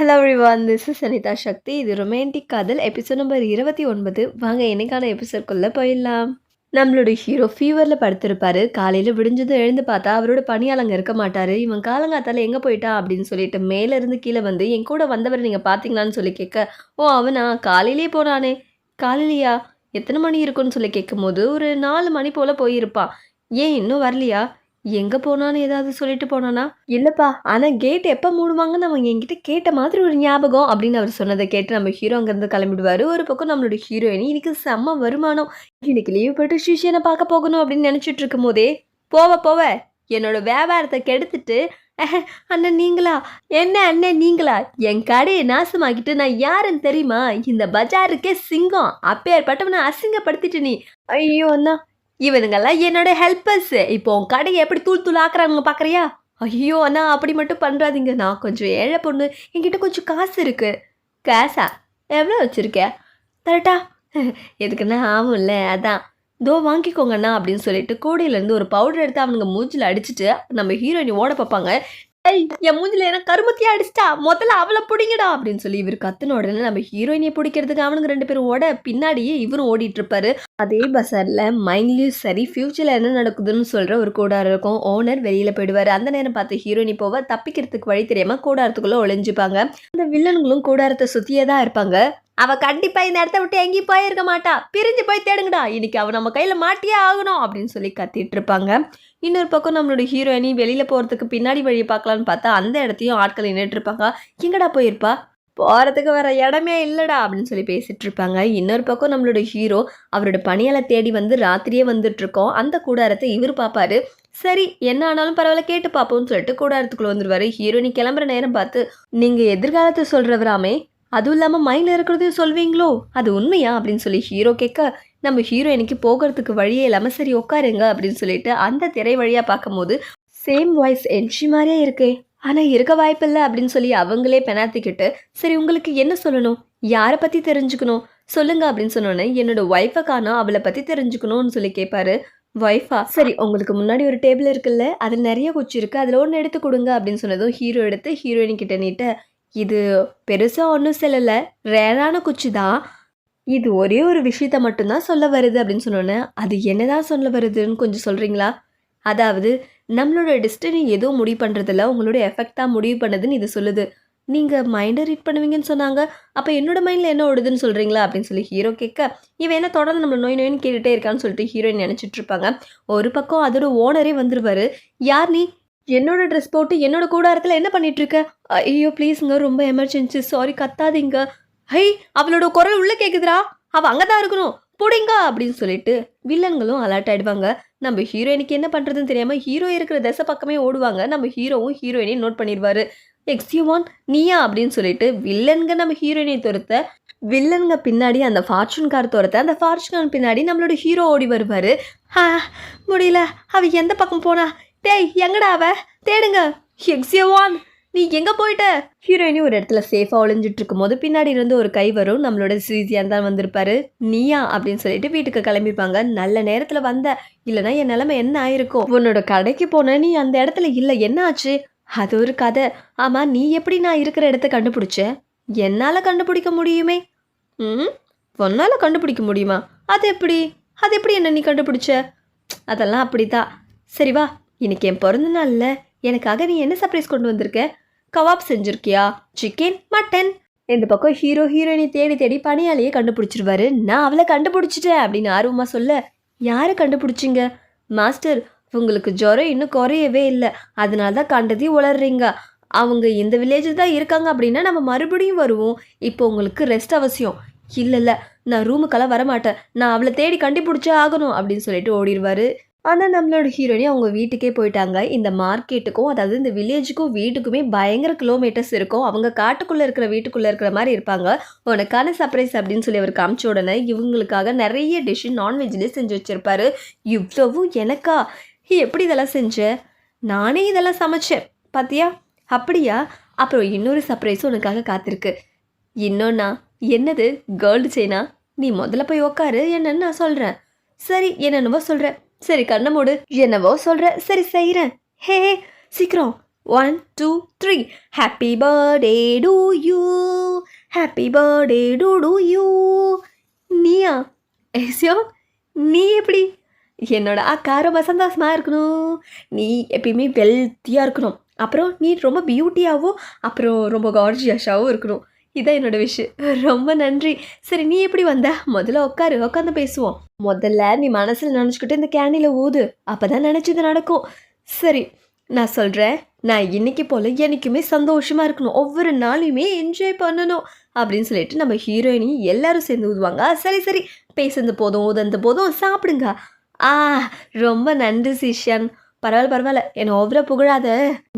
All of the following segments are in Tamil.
Hello everyone this is Anitha Shakti இது ரொமான்டிக் காதல் எபிசோட் நம்பர் இருபத்தி ஒன்பது. வாங்க என்னைக்கான எபிசோட்குள்ளே போயிடலாம். நம்மளோட ஹீரோ ஃபீவரில் படுத்திருப்பார். காலையில் விடிஞ்சதும் எழுந்து பார்த்தா அவரோட பணியாளங்க அங்கே இருக்க மாட்டார். இவன் காலங்காத்தால் எங்கே போயிட்டா அப்படின்னு சொல்லிட்டு மேலேருந்து கீழே வந்து என் கூட வந்தவர் நீங்கள் பார்த்தீங்களான்னு சொல்லி கேட்க ஓ அவனா? காலையிலேயே போனானே. காலையிலையா? எத்தனை மணி இருக்குன்னு சொல்லி கேட்கும்போது ஒரு நாலு மணி போல் போயிருப்பான் ஏன் இன்னும் வரலையா? எங்கே போனான்னு ஏதாவது சொல்லிட்டு போனானா? இல்லைப்பா ஆனால் கேட் எப்போ மூடுவாங்கன்னு அவங்க என்கிட்ட கேட்ட மாதிரி ஒரு ஞாபகம் அப்படின்னு அவர் சொன்னதை கேட்டு நம்ம ஹீரோ அங்கேருந்து கிளம்பிடுவார். ஒரு பக்கம் நம்மளோட ஹீரோயினி இன்னைக்கு செம்ம வருமானம். இன்னைக்கு லீவ் போட்டு சிஷியனை பார்க்க போகணும் அப்படின்னு நினச்சிட்டு இருக்கும் போதே போவ போவ என்னோட வியாபாரத்தை கெடுத்துட்டு அண்ணன் நீங்களா? என்ன அண்ணன் நீங்களா? என் கடையை நாசமாக்கிட்டு நான் யாருன்னு தெரியுமா? இந்த பஜாருக்கே சிங்கம் அப்பேற்பட்டவனை அசிங்கப்படுத்திட்டு நீ. ஐயோ அண்ணா இவனுங்கெல்லாம் என்னோட ஹெல்ப்பர்ஸ் இப்போ உன் கடையை எப்படி தூள் தூள் ஆக்குறாங்க பார்க்குறியா ஐயோ அண்ணா அப்படி மட்டும் பண்ணுறாதீங்க நான் கொஞ்சம் ஏழை பொண்ணு. என்கிட்ட கொஞ்சம் காசு இருக்குது காசா? எவ்வளோ வச்சுருக்க? தரட்டா. எதுக்குன்னா ஆகும்ல அதான். தோ வாங்கிக்கோங்கண்ணா அப்படின்னு சொல்லிட்டு கூடையிலேருந்து ஒரு பவுடர் எடுத்து அவனுங்க மூஞ்சில் அடிச்சுட்டு நம்ம ஹீரோயினி ஓட பார்ப்பாங்க. ஏய் என் மூஞ்சில என்ன கருமத்தியா அடிச்சிட்டா? முதல்ல அவளை பிடிங்கடா அப்படின்னு சொல்லி இவர் கத்துன உடனே நம்ம ஹீரோயினியை பிடிக்கிறதுக்கு அவனுங்க ரெண்டு பேரும் ஓட பின்னாடியே இவரும் ஓடிட்டு இருப்பாரு அதே பசார்ல மைண்ட்லயும் சரி ஃப்யூச்சரில் என்ன நடக்குதுன்னு சொல்கிற ஒரு கூடாரம் இருக்கும். ஓனர் வெளியில போயிடுவாரு. அந்த நேரம் பார்த்து ஹீரோயினி போவ தப்பிக்கிறதுக்கு வழி தெரியாமல் கூடாரத்துக்குள்ளே ஒளிஞ்சுப்பாங்க. அந்த வில்லனுங்களும் கூடாரத்தை சுற்றியே தான் இருப்பாங்க. அவ கண்டிப்பா இந்த இடத்த விட்டு எங்கேயும் போயிருக்க மாட்டா. பிரிஞ்சு போய் தேடுங்கடா. இன்னைக்கு அவ நம்ம கையில மாட்டியே ஆகணும் அப்படின்னு சொல்லி கத்திட்டு இருப்பாங்க. இன்னொரு பக்கம் நம்மளோட ஹீரோயினி வெளியில போறதுக்கு பின்னாடி வழியை பார்க்கலான்னு பார்த்தா அந்த இடத்தையும் ஆட்கள் நின்றுட்டு இருப்பாங்க. எங்கடா போயிருப்பா? போகிறதுக்கு வர இடமே இல்லைடா அப்படின்னு சொல்லி பேசிகிட்டு இருப்பாங்க. இன்னொரு பக்கம் நம்மளோட ஹீரோ அவரோட பணியாளை தேடி வந்து ராத்திரியே வந்துட்டுருக்கோம் அந்த கூடாரத்தை இவர் பார்ப்பாரு. சரி என்ன ஆனாலும் பரவாயில்ல கேட்டு பார்ப்போம்னு சொல்லிட்டு கூடாரத்துக்குள்ளே வந்துடுவார் ஹீரோயினி கிளம்புற நேரம் பார்த்து நீங்கள் எதிர்காலத்தை சொல்கிறவராமே அதுவும் இல்லாமல் மைண்டில் இருக்கிறதையும் சொல்வீங்களோ? அது உண்மையா? அப்படின்னு சொல்லி ஹீரோ கேட்க நம்ம ஹீரோயினுக்கு போகிறதுக்கு வழியே இல்லாமல் சரி உட்காருங்க அப்படின்னு சொல்லிட்டு அந்த திரை வழியாக பார்க்கும்போது சேம் வாய்ஸ் என்ட்ரி மாதிரியே இருக்கே. ஆனால் இருக்க வாய்ப்பில்லை அப்படின்னு சொல்லி அவங்களே பெனாத்திக்கிட்டு சரி உங்களுக்கு என்ன சொல்லணும்? யாரை பற்றி தெரிஞ்சுக்கணும்? சொல்லுங்க அப்படின்னு சொன்னோன்னே என்னோட ஒய்ஃபை காணோம். அவளை பற்றி தெரிஞ்சுக்கணும்னு சொல்லி கேட்பாரு ஒய்ஃபா சரி உங்களுக்கு முன்னாடி ஒரு டேபிள் இருக்குல்ல அதில் நிறைய குச்சி இருக்குது அதில் ஒன்று எடுத்து கொடுங்க அப்படின்னு சொன்னதும் ஹீரோ எடுத்து ஹீரோயின் கிட்ட நீட்ட இது பெருசாக ஒன்றும் சொல்லலை. ரேரான குச்சி தான் இது ஒரே ஒரு விஷயத்த மட்டும்தான் சொல்ல வருது அப்படின்னு சொன்னோன்னே அது என்ன தான் சொல்ல வருதுன்னு கொஞ்சம் சொல்கிறீங்களா அதாவது நம்மளோட டெஸ்டினி எதுவும் முடிவு பண்ணுறதில்ல உங்களோட எஃபெக்டாக முடிவு பண்ணுதுன்னு இது சொல்லுது. நீங்கள் மைண்டை ரீட் பண்ணுவீங்கன்னு சொன்னாங்க. அப்போ என்னோட மைண்டில் என்ன ஓடுதுன்னு சொல்கிறீங்களா அப்படின்னு சொல்லி ஹீரோ கேட்க இவன் என்ன தொடர்ந்து நம்மளை நோய் நோயின்னு கேட்டுகிட்டே இருக்கான்னு சொல்லிட்டு ஹீரோயின் நினச்சிட்டு இருப்பாங்க. ஒரு பக்கம் அதோட ஓனரே வந்துருவாரு. யார் நீ? என்னோட ட்ரெஸ் போட்டு என்னோட கூடாரத்தில் என்ன பண்ணிட்டு இருக்க ஐயோ ப்ளீஸுங்க ரொம்ப எமர்ஜென்சி சாரி கத்தாதீங்க. ஹை அவளோட குரல் உள்ள அவள் அவ அங்கதான் இருக்கணும். புடிங்க அப்படின்னு சொல்லிட்டு வில்லன்களும் அலர்ட் ஆகிடுவாங்க நம்ம ஹீரோயினுக்கு என்ன பண்ணுறதுன்னு தெரியாமல் ஹீரோ இருக்கிற திசை பக்கமே ஓடுவாங்க. நம்ம ஹீரோவும் ஹீரோயினையும் நோட் பண்ணிடுவாரு. எக்ஸ்யூவான் நீயா? அப்படின்னு சொல்லிட்டு வில்லன்க நம்ம ஹீரோயினை துரத்த வில்லன்க பின்னாடி அந்த ஃபார்ச்சூன் கார் துரத்த அந்த ஃபார்ச்சூன் பின்னாடி நம்மளோட ஹீரோ ஓடி வருவார். முடியல. அவ எந்த பக்கம் போனா? டேய் எங்கடா அவ? தேடுங்க. எக்ஸியோவான் நீ எங்கே போயிட்ட? ஹீரோயினி ஒரு இடத்துல சேஃபாக ஒளிஞ்சிட்டு இருக்கும்போது பின்னாடி இருந்து ஒரு கை வரும். நம்மளோட ஸ்ரீஜியான் தான் வந்திருப்பாரு. நீயா அப்படின்னு சொல்லிட்டு வீட்டுக்கு கிளம்பிப்பாங்க. நல்ல நேரத்தில் வந்த. இல்லைன்னா என் நிலைமை என்ன ஆயிருக்கும்? உன்னோட கடைக்கு போன நீ அந்த இடத்துல இல்லை. என்ன ஆச்சு? அது ஒரு கதை. ஆமாம் நீ எப்படி நான் இருக்கிற இடத்த கண்டுபிடிச்ச? என்னால் கண்டுபிடிக்க முடியுமே? ம்? உன்னால் கண்டுபிடிக்க முடியுமா? அது எப்படி? அது எப்படி என்ன நீ கண்டுபிடிச்ச? அதெல்லாம் அப்படிதான் சரி வா. இன்னைக்கு என் பிறந்த நாள்ல எனக்காக நீ என்ன சர்ப்ரைஸ் கொண்டு வந்திருக்க? கவாப் செஞ்சிருக்கியா? சிக்கன் மட்டன் இந்த பக்கம் ஹீரோ ஹீரோயினை தேடி தேடி பணியாலேயே கண்டுபிடிச்சிருவாரு. நான் அவளை கண்டுபிடிச்சிட்டேன் அப்படின்னு ஆர்வமாக சொல்ல யாரை கண்டுபிடிச்சிங்க? மாஸ்டர் உங்களுக்கு ஜுரம் இன்னும் குறையவே இல்லை. அதனால தான் கண்டதி உளர்றீங்க அவங்க இந்த வில்லேஜில் தான் இருக்காங்க அப்படின்னா நம்ம மறுபடியும் வருவோம். இப்போ உங்களுக்கு ரெஸ்ட் அவசியம். இல்லை இல்லை. நான் ரூமுக்கெல்லாம் வரமாட்டேன். நான் அவளை தேடி கண்டுபிடிச்சே ஆகணும். அப்படின்னு சொல்லிட்டு ஓடிடுவார். ஆனால் நம்மளோட ஹீரோயினி அவங்க வீட்டுக்கே போயிட்டாங்க. இந்த மார்க்கெட்டுக்கும் அதாவது இந்த வில்லேஜுக்கும் வீட்டுக்குமே பயங்கர கிலோமீட்டர்ஸ் இருக்கும். அவங்க காட்டுக்குள்ளே இருக்கிற வீட்டுக்குள்ளே இருக்கிற மாதிரி இருப்பாங்க. உனக்கான சர்ப்ரைஸ் அப்படின்னு சொல்லி அவர் காமிச்ச உடனே இவங்களுக்காக நிறைய டிஷ்ஷு நான்வெஜ்லேயே செஞ்சு வச்சுருப்பாரு. இவ்வளவும் எனக்கா? எப்படி இதெல்லாம் செஞ்ச? நானே இதெல்லாம் சமைச்சேன். பாத்தியா? அப்படியா? அப்புறம் இன்னொரு சர்ப்ரைஸும் உனக்காக காத்திருக்கு. இன்னொன்னா என்னது? கேர்ள்டு செயினா நீ முதல்ல போய் உக்காரு. என்னன்னு நான் சொல்கிறேன் சரி என்னென்னவோ சொல்கிறேன் சரி கண்ணை மூடு. என்னவோ சொல்கிற சரி செய்கிறேன் ஹே சீக்கிரம். One two three happy birthday to you happy birthday to to you நீயா? ஏசியோ நீ எப்படி? என்னோட அக்கா ரொம்ப சந்தோஷமாக இருக்கணும். நீ எப்பயுமே வெல்த்தியாக இருக்கணும். அப்புறம் நீ ரொம்ப பியூட்டியாகவும் அப்புறம் ரொம்ப கார்ஜியஸாகவும் இருக்கணும். இதான் என்னோட விஷயம் ரொம்ப நன்றி. சரி நீ எப்படி வந்த? முதல்ல உட்காரு உட்காந்து பேசுவோம். முதல்ல நீ மனசில் நினச்சிக்கிட்டு இந்த கேண்டில் ஊது. அப்போ தான் நினச்சது நடக்கும். சரி நான் சொல்கிறேன் நான் இன்னைக்கு போல் என்றைக்குமே சந்தோஷமாக இருக்கணும். ஒவ்வொரு நாளையுமே என்ஜாய் பண்ணணும் அப்படின்னு சொல்லிட்டு நம்ம ஹீரோயினி எல்லாரும் சேர்ந்து ஊதுவாங்க. சரி சரி. பேசுனது போதும் ஊதந்த போதும். சாப்பிடுங்க. ஆ ரொம்ப நன்றி சிஷ்யான் பரவாயில்ல பரவாயில்ல. என்னை ஓவரா புகழாத.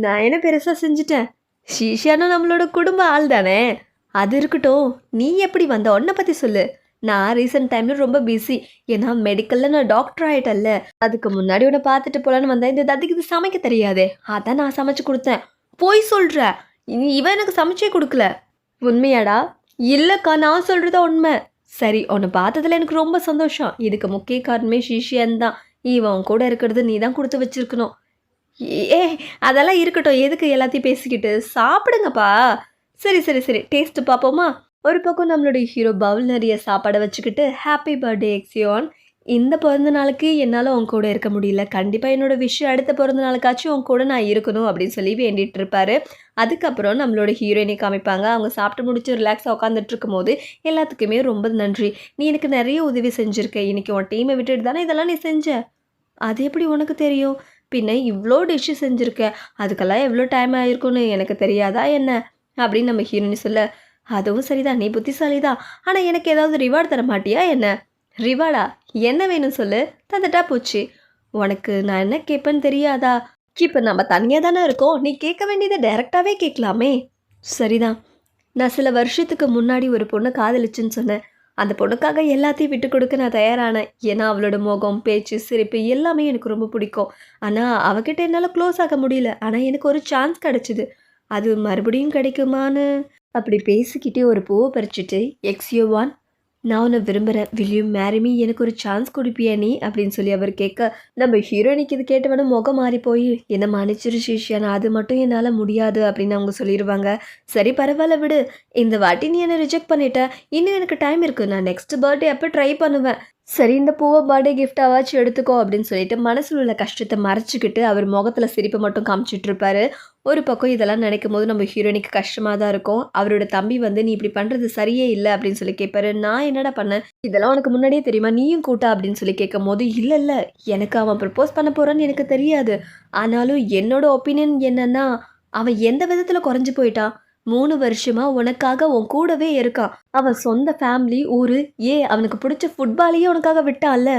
நான் என்ன பெருசாக செஞ்சுட்டேன்? ஷீஷானும் நம்மளோட குடும்ப ஆள் தானே அது இருக்கட்டும். நீ எப்படி வந்த? உன்னை பற்றி சொல்லு. நான் ரீசெண்ட் டைமில் ரொம்ப பிஸி ஏன்னா மெடிக்கலில் நான் டாக்டர் ஆகிட்டல்ல அதுக்கு முன்னாடி உன்னை பார்த்துட்டு போகலான்னு வந்தேன். இந்த தத்திக்கு இது சமைக்க தெரியாதே. அதான் நான் சமைச்சு கொடுத்தேன். போய் சொல்கிற இனி இவன் எனக்கு சமைச்சே கொடுக்கல. உண்மையாடா? இல்லைக்கா நான் சொல்கிறதா உண்மை. சரி உன்னை பார்த்ததுல எனக்கு ரொம்ப சந்தோஷம். இதுக்கு முக்கிய காரணமே ஷீஷியன் தான். இவன் கூட இருக்கிறது நீ தான் கொடுத்து வச்சிருக்கணும். ஏ அதெல்லாம் இருக்கட்டும். எதுக்கு எல்லாத்தையும் பேசிக்கிட்டு? சாப்பிடுங்கப்பா. சரி சரி சரி. டேஸ்ட் பார்ப்போமா? ஒரு பக்கம் நம்மளுடைய ஹீரோ பவுல் நிறைய சாப்பாடை வச்சுக்கிட்டு ஹாப்பி பர்த்டே எக்ஸியோன் இந்த பிறந்த நாளுக்கு என்னால் உன் கூட இருக்க முடியல. கண்டிப்பாக என்னோட விஷயம் அடுத்த பிறந்த நாளுக்காச்சும் உன் கூட நான் இருக்கணும் அப்படின்னு சொல்லி வேண்டிகிட்டு இருப்பாரு. அதுக்கப்புறம் நம்மளோட ஹீரோயினை காமிப்பாங்க. அவங்க சாப்பிட்டு முடிச்சு ரிலாக்ஸாக உட்காந்துட்டு இருக்கும்போது எல்லாத்துக்குமே ரொம்ப நன்றி. நீ எனக்கு நிறைய உதவி செஞ்சுருக்க. இன்னைக்கு உன் டீமை விட்டுட்டு தானே இதெல்லாம் நீ செஞ்ச? அது எப்படி உனக்கு தெரியும்? பின்ன இவ்வளோ டிஷ்ஷு செஞ்சுருக்க. அதுக்கெல்லாம் எவ்வளோ டைம் ஆகிருக்குன்னு எனக்கு தெரியாதா என்ன? அப்படின்னு நம்ம ஹீரோனி சொல்ல அதுவும் சரிதான் நீ புத்திசாலி தான் ஆனால் எனக்கு ஏதாவது ரிவார்டு தர மாட்டியா என்ன? ரிவார்டா என்ன வேணும் சொல்லு? தந்துட்டா போச்சு. உனக்கு நான் என்ன கேட்பேன்னு தெரியாதா? இப்போ நம்ம தனியாக தானே இருக்கோம். நீ கேட்க வேண்டியதை டைரெக்டாகவே கேட்கலாமே. சரிதான். நான் சில வருஷத்துக்கு முன்னாடி ஒரு பொண்ணை காதலிச்சுன்னு சொன்னேன். அந்த பொண்ணுக்காக எல்லாத்தையும் விட்டு கொடுக்க நான் தயாரானேன். ஏன்னா அவளோட முகம் பேச்சு சிரிப்பு எல்லாமே எனக்கு ரொம்ப பிடிக்கும். ஆனால் அவகிட்ட என்னால் க்ளோஸ் ஆக முடியல. ஆனால் எனக்கு ஒரு சான்ஸ் கிடச்சிது. அது மறுபடியும் கிடைக்குமான்னு? அப்படி பேசிக்கிட்டே ஒரு பூவை பறிச்சுட்டு எக்ஸ்யூ ஒன் நான் உன்னை விரும்புகிறேன் வில்லியம் மேரிமி எனக்கு ஒரு சான்ஸ் கொடுப்பியா நீ? அப்படின்னு சொல்லி அவர் கேட்க நம்ம ஹீரோயினிக்கு இது கேட்டவன முகம் மாறி போய் என்ன மன்னிச்சிரு சிஷ்யானா அது மட்டும் என்னால் முடியாது அப்படின்னு அவங்க சொல்லிடுவாங்க சரி பரவாயில்ல விடு. இந்த வாட்டி நீ என்னை ரிஜெக்ட் பண்ணிட்ட. இன்னும் எனக்கு டைம் இருக்குது நான் நெக்ஸ்ட் பர்த்டே அப்போ ட்ரை பண்ணுவேன். சரி இந்த பூவை பர்த்டே கிஃப்டாவாச்சும் எடுத்துக்கோ அப்படின்னு சொல்லிட்டு மனசில் உள்ள கஷ்டத்தை மறைச்சிக்கிட்டு அவர் முகத்தில் சிரிப்பை மட்டும் காமிச்சிட்ருப்பாரு ஒரு பக்கம் இதெல்லாம் நினைக்கும் போது நம்ம ஹீரோயினுக்கு கஷ்டமாக தான் இருக்கும். அவரோட தம்பி வந்து நீ இப்படி பண்ணுறது சரியே இல்லை அப்படின்னு சொல்லி கேட்பாரு நான் என்னடா பண்ணேன்? இதெல்லாம் உனக்கு முன்னாடியே தெரியுமா? நீயும் கூட்டா அப்படின்னு சொல்லி கேட்கும் போது இல்லை இல்லை. எனக்கு அவன் ப்ரப்போஸ் பண்ண போகிறான்னு எனக்கு தெரியாது. ஆனாலும் என்னோட ஒப்பீனியன் என்னன்னா அவன் எந்த விதத்தில் குறைஞ்சு போயிட்டான் மூணு வருஷமா உனக்காக உன் கூடவே இருக்கான். அவன் சொந்த ஃபேமிலி ஊரு ஏ அவனுக்கு பிடிச்ச ஃபுட்பாலையே உனக்காக விட்டான்ல.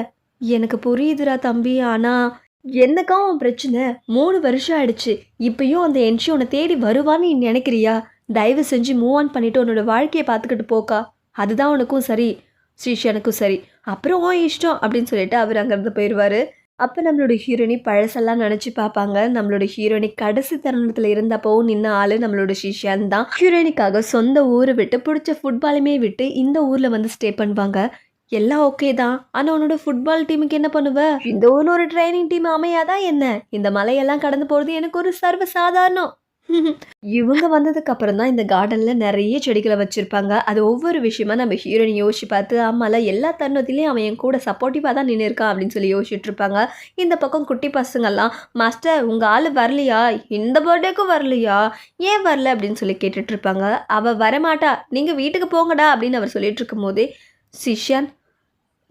எனக்கு புரியுதுடா தம்பி. ஆனால் என்னக்கா உன் பிரச்சனை? மூணு வருஷம் ஆயிடுச்சு. இப்பயும் அந்த என்ஷி உன்னை தேடி வருவான்னு நீ நினைக்கிறியா? தயவு செஞ்சு மூவ் ஆன் பண்ணிட்டு உன்னோட வாழ்க்கையை பார்த்துக்கிட்டு போக்கா. அதுதான் உனக்கும் சரி. ஸ்ரீஷனுக்கும் சரி. அப்புறம் ஓ இஷ்டம் அப்படின்னு சொல்லிட்டு அவர் அங்கேருந்து போயிடுவார். அப்போ நம்மளோட ஹீரோயினி பழசெல்லாம் நினச்சி பார்ப்பாங்க. நம்மளோட ஹீரோயினி கடைசி தருணத்தில் இருந்தப்பவும் நின்ன ஆள் நம்மளோட ஷிஷியான் தான். ஹீரோயினிக்காக சொந்த ஊரை விட்டு பிடிச்ச ஃபுட்பாலுமே விட்டு இந்த ஊரில் வந்து ஸ்டே பண்ணுவாங்க. எல்லாம் ஓகே தான். ஆனால் உன்னோட ஃபுட்பால் டீமுக்கு என்ன பண்ணுவ? இந்த ஊர்ல ஒரு ட்ரைனிங் டீம் அமையாதா என்ன? இந்த மலையெல்லாம் கடந்து போகிறது எனக்கு ஒரு சர்வ சாதாரணம் இவங்க வந்ததுக்கு அப்புறம் தான் இந்த கார்டனில் நிறைய செடிகளை வச்சுருப்பாங்க. அது ஒவ்வொரு விஷயமா நம்ம ஹீரோயின் யோசிச்சு பார்த்து ஆமால எல்லா தருணத்திலையும் அவன் என் கூட சப்போர்ட்டிவாக தான் நின்று இருக்கான் அப்படின்னு சொல்லி யோசிச்சுட்டு இருப்பாங்க. இந்த பக்கம் குட்டி பசங்கள்லாம் மாஸ்டர் உங்கள் ஆள் வரலையா? இந்த பர்த்டேக்கும் வரலையா? ஏன் வரல? அப்படின்னு சொல்லி கேட்டுட்டு இருப்பாங்க. அவள் வரமாட்டா. நீங்கள் வீட்டுக்கு போங்கடா அப்படின்னு அவர் சொல்லிட்டு இருக்கும்போதே சிஷ்யான்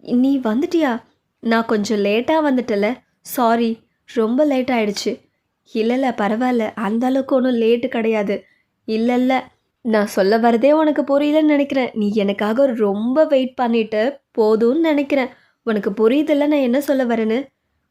நீ வந்துட்டியா? நான் கொஞ்சம் லேட்டாக வந்துட்டல. சாரி ரொம்ப லேட் ஆயிடுச்சு. இல்லை இல்லை பரவாயில்ல. அந்த அளவுக்கு ஒன்றும் லேட்டு கிடையாது. இல்லை இல்லை நான் சொல்ல வரதே உனக்கு புரியலன்னு நினைக்கிறேன். நீ எனக்காக ரொம்ப வெயிட் பண்ணிட்டு போதும்னு நினைக்கிறேன். உனக்கு புரியுதில்ல நான் என்ன சொல்ல வரேன்னு?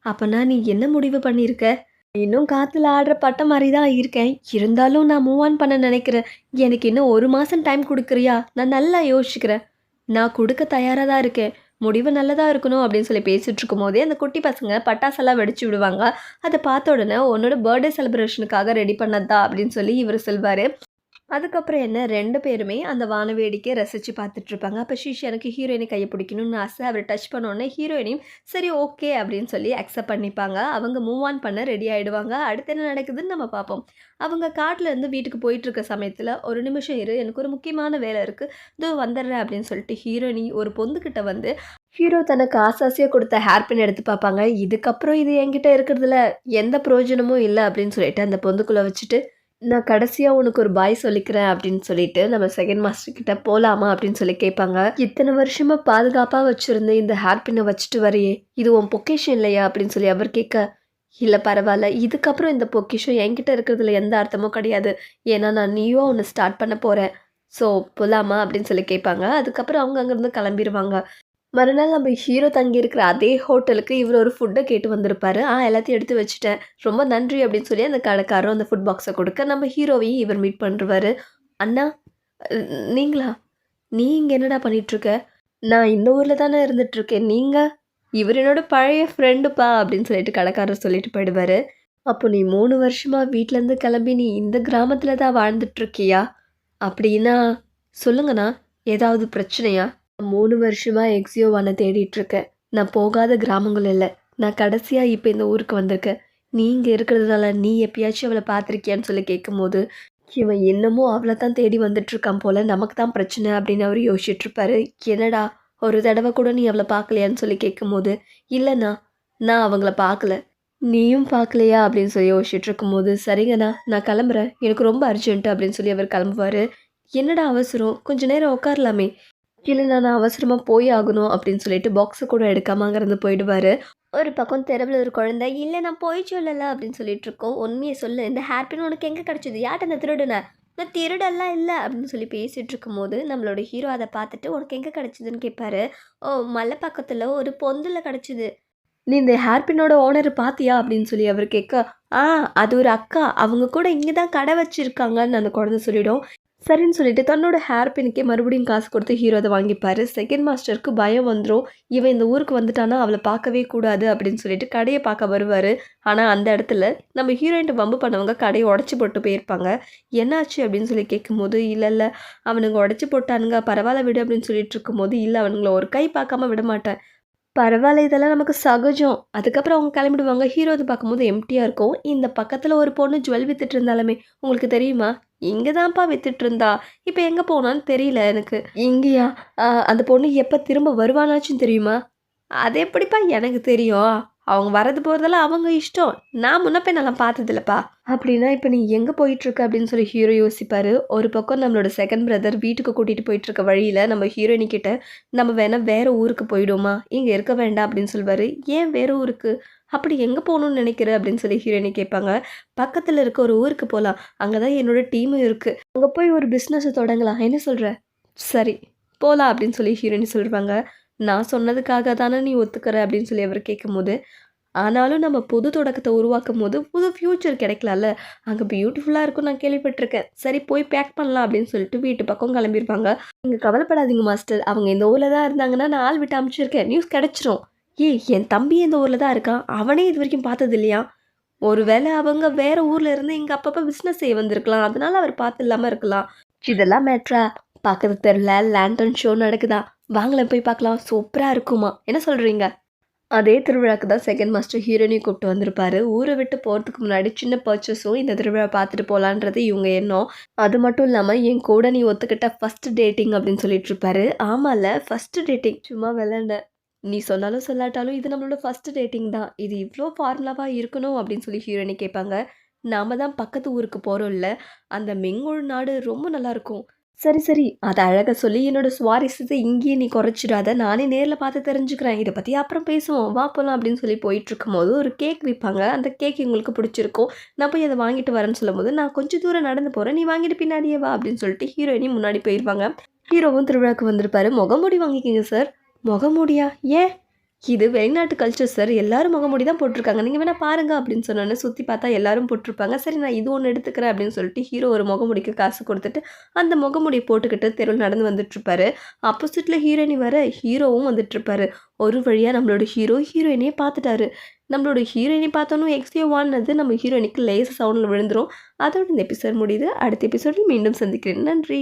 அப்போனா நீ என்ன முடிவு பண்ணியிருக்க? இன்னும் காற்றுல ஆடுற பட்ட மாதிரி தான் இருக்கேன். இருந்தாலும் நான் மூவ் ஆன் பண்ண நினைக்கிறேன். எனக்கு இன்னும் ஒரு மாதம் டைம் கொடுக்குறியா? நான் நல்லா யோசிக்கிறேன் நான் கொடுக்க தயாராக தான் இருக்கேன். முடிவு நல்லதாக இருக்கணும் அப்படின்னு சொல்லி பேசிகிட்டு இருக்கும்போதே அந்த குட்டி பசங்க பட்டாசெல்லாம் வெடிச்சு விடுவாங்க. அதை பார்த்த உடனே உன்னோட பர்த்டே செலிப்ரேஷனுக்காக ரெடி பண்ணதா அப்படின்னு சொல்லி இவர் சொல்வார். அதுக்கப்புறம் என்ன? ரெண்டு பேருமே அந்த வான வேடிக்கையை ரசித்து பார்த்துட்ருப்பாங்க அப்போ ஷீஷ் எனக்கு ஹீரோயினை கையை பிடிக்கணும்னு ஆசை. அவர் டச் பண்ணோடனே ஹீரோயினையும் சரி ஓகே அப்படின்னு சொல்லி அக்செப்ட் பண்ணிப்பாங்க. அவங்க மூவ் ஆன் பண்ண ரெடி ஆகிடுவாங்க அடுத்து என்ன நடக்குதுன்னு நம்ம பார்ப்போம். அவங்க காட்டில் இருந்து வீட்டுக்கு போயிட்டுருக்க சமயத்தில் ஒரு நிமிஷம் இரு எனக்கு ஒரு முக்கியமான வேலை இருக்குது இதோ வந்துடுறேன் அப்படின்னு சொல்லிட்டு ஹீரோயினி ஒரு பொந்துக்கிட்ட வந்து ஹீரோ தனக்கு ஆசாசியாக கொடுத்த ஹேர் பின் எடுத்து பார்ப்பாங்க. இதுக்கப்புறம் இது என்கிட்ட இருக்கிறதுல எந்த பிரயோஜனமும் இல்லை அப்படின்னு சொல்லிட்டு அந்த பொந்துக்குள்ளே வச்சுட்டு நான் கடைசியாக உனக்கு ஒரு பாய் சொல்லிக்கிறேன் அப்படின்னு சொல்லிட்டு நம்ம செகண்ட் மாஸ்டர் கிட்ட போகலாமா அப்படின்னு சொல்லி கேட்பாங்க. இத்தனை வருஷமாக பாதுகாப்பாக வச்சுருந்த இந்த ஹேர் பின்னை வச்சுட்டு வரையே இது உன் பொக்கேஷன் இல்லையா அப்படின்னு சொல்லி அவர் கேட்க இல்லை பரவாயில்ல. இதுக்கப்புறம் இந்த பொக்கிஷம் என்கிட்ட இருக்கிறதுல எந்த அர்த்தமும் கிடையாது. ஏன்னா நான் நீயும் ஒன்று ஸ்டார்ட் பண்ண போகிறேன் ஸோ போகலாமா அப்படின்னு சொல்லி கேட்பாங்க. அதுக்கப்புறம் அவங்க அங்கேருந்து கிளம்பிடுவாங்க மறுநாள் நம்ம ஹீரோ தங்கியிருக்கிற அதே ஹோட்டலுக்கு இவர் ஒரு ஃபுட்டை கேட்டு வந்திருப்பாரு. ஆ எல்லாத்தையும் எடுத்து வச்சுட்டேன். ரொம்ப நன்றி அப்படின்னு சொல்லி அந்த கடைக்காரரும் அந்த ஃபுட் பாக்ஸை கொடுக்க நம்ம ஹீரோவையும் இவர் மீட் பண்ணுறாரு அண்ணா நீங்களா? நீ இங்கே என்னடா பண்ணிகிட்ருக்க நான் இந்த ஊரில் தானே இருந்துகிட்ருக்கேன் நீங்கள் இவர் என்னோட பழைய ஃப்ரெண்டுப்பா அப்படின்னு சொல்லிட்டு கடைக்காரர் சொல்லிட்டு போயிடுவாரு. அப்போ நீ மூணு வருஷமாக வீட்டிலேருந்து கிளம்பி நீ இந்த கிராமத்தில் தான் வாழ்ந்துட்டுருக்கியா? அப்படின்னா சொல்லுங்கண்ணா. ஏதாவது பிரச்சனையா? மூணு வருஷமாக எக்ஸியோவானை தேடிட்டுருக்கேன் நான் போகாத கிராமங்கள் இல்லை. நான் கடைசியாக இப்போ இந்த ஊருக்கு வந்திருக்கேன். நீ இங்கே இருக்கிறதுனால நீ எப்பயாச்சும் அவளை பார்த்துருக்கியான்னு சொல்லி கேட்கும்போது இவன் என்னமோ அவளை தான் தேடி வந்துட்டுருக்கான் போல் நமக்கு தான் பிரச்சனை அப்படின்னு அவர் யோசிச்சுட்ருப்பாரு என்னடா ஒரு தடவை கூட நீ அவளை பார்க்கலையான்னு சொல்லி கேட்கும்போது இல்லைண்ணா நான் அவங்கள பார்க்கல. நீயும் பார்க்கலையா அப்படின்னு சொல்லி யோசிச்சுட்டு இருக்கும்போது சரிங்கண்ணா நான் கிளம்புறேன். எனக்கு ரொம்ப அர்ஜென்ட் அப்படின்னு சொல்லி அவர் கிளம்புவார். என்னடா அவசரம் கொஞ்ச நேரம் உட்காரலாமே. இல்லை நான் அவசரமாக போய் ஆகணும் அப்படின்னு சொல்லிட்டு பாக்ஸை கூட எடுக்காம அங்கேருந்து போயிடுவார். ஒரு பக்கம் தெருவில் ஒரு குழந்தை இல்லை நான் போய் சொல்லலை அப்படின்னு சொல்லிட்டு இருக்கோம். உண்மையை சொல்லு இந்த ஹேர்பின் உனக்கு எங்கே கிடச்சிது? யார்ட்ட அந்த திருடுன? நான் திருடெல்லாம் இல்லை அப்படின்னு சொல்லி பேசிகிட்டு இருக்கும்போது நம்மளோட ஹீரோ அதை பார்த்துட்டு உனக்கு எங்கே கிடச்சிதுன்னு கேட்பாரு ஓ மலை பக்கத்தில் ஒரு பொந்தில் கிடச்சிது. நீ இந்த ஹேர்பின்னோட ஓனர் பார்த்தியா? அப்படின்னு சொல்லி அவர் கேட்க ஆ அது ஒரு அக்கா. அவங்க கூட இங்கே தான் கடை வச்சுருக்காங்கன்னு அந்த குழந்தை சொல்லிடும். சரின்னு சொல்லிட்டு தன்னோட ஹேர் பின்னுக்கே மறுபடியும் காசு கொடுத்து ஹீரோ அதை வாங்கிப்பாரு. செகண்ட் மாஸ்டருக்கு பயம் வந்துடும் இவன் இந்த ஊருக்கு வந்துட்டானா? அவளை பார்க்கவே கூடாது அப்படின்னு சொல்லிட்டு கடையை பார்க்க வருவார். ஆனால் அந்த இடத்துல நம்ம ஹீரோயின்ட்டு வம்பு பண்ணவங்க கடையை உடச்சி போட்டு போயிருப்பாங்க. என்னாச்சு அப்படின்னு சொல்லி கேட்கும்போது இல்லை இல்லை அவனுங்க உடச்சி போட்டானுங்க பரவாயில்ல விடு அப்படின்னு சொல்லிட்டு இருக்கும்போது இல்லை அவனுங்கள ஒரு கை பார்க்காம விட மாட்டேன் பரவாயில்ல இதெல்லாம் நமக்கு சகஜம். அதுக்கப்புறம் அவங்க கிளம்பிடுவாங்க. ஹீரோ அதை பார்க்கும்போது எம்டியாக இருக்கும். இந்த பக்கத்தில் ஒரு பொண்ணு ஜுவல் வித்துட்டு இருந்தாலுமே உங்களுக்கு தெரியுமா? இங்கே தான்ப்பா வித்துட்டு இருந்தா. இப்போ எங்கே போனான்னு தெரியல எனக்கு. இங்கேயா? அந்த பொண்ணு எப்போ திரும்ப வருவானாச்சும் தெரியுமா? அது எப்படிப்பா எனக்கு தெரியும்? அவங்க வரது போகிறதெல்லாம் அவங்க இஷ்டம். நான் முன்னப்பே போய் நல்லா பார்த்ததில்லப்பா. அப்படின்னா இப்போ நீ எங்கே போயிட்டுருக்க அப்படின்னு சொல்லி ஹீரோ யோசிப்பார். ஒரு பக்கம் நம்மளோட செகண்ட் பிரதர் வீட்டுக்கு கூட்டிகிட்டு போயிட்டுருக்க வழியில் நம்ம ஹீரோயினி கிட்ட நம்ம வேணால் வேறு ஊருக்கு போயிடுமா இங்கே இருக்க வேண்டாம் அப்படின்னு சொல்லுவார் ஏன் வேறு ஊருக்கு? அப்படி எங்கே போகணும்னு நினைக்கிற அப்படின்னு சொல்லி ஹீரோயினி கேட்பாங்க. பக்கத்தில் இருக்க ஒரு ஊருக்கு போகலாம் அங்கே தான் என்னோட டீமும் இருக்குது அங்கே போய் ஒரு பிஸ்னஸை தொடங்கலாம். என்ன சொல்கிற சரி போகலாம் அப்படின்னு சொல்லி ஹீரோயினி சொல்கிறாங்க நான் சொன்னதுக்காக தானே நீ ஒத்துக்கிற அப்படின்னு சொல்லி அவர் கேட்கும்போது ஆனாலும் நம்ம புது தொடக்கத்தை உருவாக்கும் போது புது ஃப்யூச்சர் கிடைக்கலாம்ல? அங்கே பியூட்டிஃபுல்லாக இருக்கும் நான் கேள்விப்பட்டிருக்கேன். சரி போய் பேக் பண்ணலாம் அப்படின்னு சொல்லிட்டு வீட்டு பக்கம் கிளம்பியிருப்பாங்க நீங்கள் கவலைப்படாதீங்க மாஸ்டர் அவங்க இந்த ஊரில் தான் இருந்தாங்கன்னா நான் ஆள் விட்டு அமுச்சிருக்கேன். நியூஸ் கிடச்சிரும். ஏய் என் தம்பி இந்த ஊரில் தான் இருக்கான். அவனே இது வரைக்கும் பார்த்தது இல்லையா? ஒருவேளை அவங்க வேற ஊர்ல இருந்து இங்கே அப்பப்போ பிஸ்னஸ் செய்ய வந்திருக்கலாம். அதனால அவர் பார்த்து இல்லாமல் இருக்கலாம். இதெல்லாம் மேட்ரா பக்கத்து தெருவில் லேண்டன் ஷோ நடக்குதா? வாங்கலாம் போய் பார்க்கலாம். சூப்பராக இருக்குமா. என்ன சொல்கிறீங்க அதே திருவிழாக்கு தான் செகண்ட் மாஸ்டர் ஹீரோனையும் கூப்பிட்டு வந்திருப்பாரு. ஊரை விட்டு போகிறதுக்கு முன்னாடி சின்ன பர்ச்சேஸும் இந்த திருவிழா பார்த்துட்டு போகலான்றது இவங்க எண்ணம். அது மட்டும் இல்லாமல் என் கூட நீ ஒத்துக்கிட்ட ஃபர்ஸ்ட் டேட்டிங் அப்படின்னு சொல்லிட்டு இருப்பாரு. ஆமாம்ல ஃபர்ஸ்ட் டேட்டிங் சும்மா விளையாண்ட. நீ சொன்னாலும் சொல்லாட்டாலும் இது நம்மளோட ஃபர்ஸ்ட் டேட்டிங் தான். இது இவ்வளோ ஃபார்முலாவாக இருக்கணும் அப்படின்னு சொல்லி ஹீரோனி கேட்பாங்க. நாம தான் பக்கத்து ஊருக்கு போகிறோம்ல அந்த மெங்கோல் நாடு ரொம்ப நல்லாயிருக்கும் சரி சரி. அதை அழகாக சொல்லி என்னோட சுவாரஸ்யத்தை இங்கேயே நீ குறைச்சிடாத. நானே நேரில் பார்த்து தெரிஞ்சுக்கிறேன். இதை பற்றி அப்புறம் பேசுவோம். வா போகலாம் அப்படின்னு சொல்லி போயிட்டுருக்கும் போது ஒரு கேக் விற்பாங்க அந்த கேக் எங்களுக்கு பிடிச்சிருக்கும். நான் போய் அதை வாங்கிட்டு வரேன்னு சொல்லும்போது நான் கொஞ்சம் தூரம் நடந்து போகிறேன் நீ வாங்கிட்டு பின்னாடியே வா அப்படின்னு சொல்லிட்டு ஹீரோயினி முன்னாடி போயிருவாங்க. ஹீரோவும் திருவிழாக்கு வந்திருப்பாரு. முகமூடி வாங்கிக்கிங்க சார். முகமூடியா? ஏன்? இது வெளிநாட்டு கல்ச்சர் சார் எல்லாரும் முகமூடி தான் போட்டிருக்காங்க. நீங்கள் வேணால் பாருங்க அப்படின்னு சொன்னோன்னே சுற்றி பார்த்தா எல்லாரும் போட்டிருப்பாங்க. சரி நான் இது ஒன்று எடுத்துக்கிறேன் அப்படின்னு சொல்லிட்டு ஹீரோ ஒரு முகமூடிக்கு காசு கொடுத்துட்டு அந்த முகமூடியை போட்டுக்கிட்டு தெருவில் நடந்து வந்துட்டுருப்பாரு. ஆப்போசிட்டில் ஹீரோயினி வர ஹீரோவும் வந்துட்டுருப்பாரு. ஒரு வழியாக நம்மளோட ஹீரோ ஹீரோயினையே பார்த்துட்டாரு. நம்மளோட ஹீரோயினை பார்த்தோன்னு எக்ஸ்டியோ வான்னது நம்ம ஹீரோயினுக்கு லேஸ் சவுண்டில் விழுந்துரும். அதோட இந்த எபிசோட் முடியுது. அடுத்த எபிசோடில் மீண்டும் சந்திக்கிறேன். நன்றி.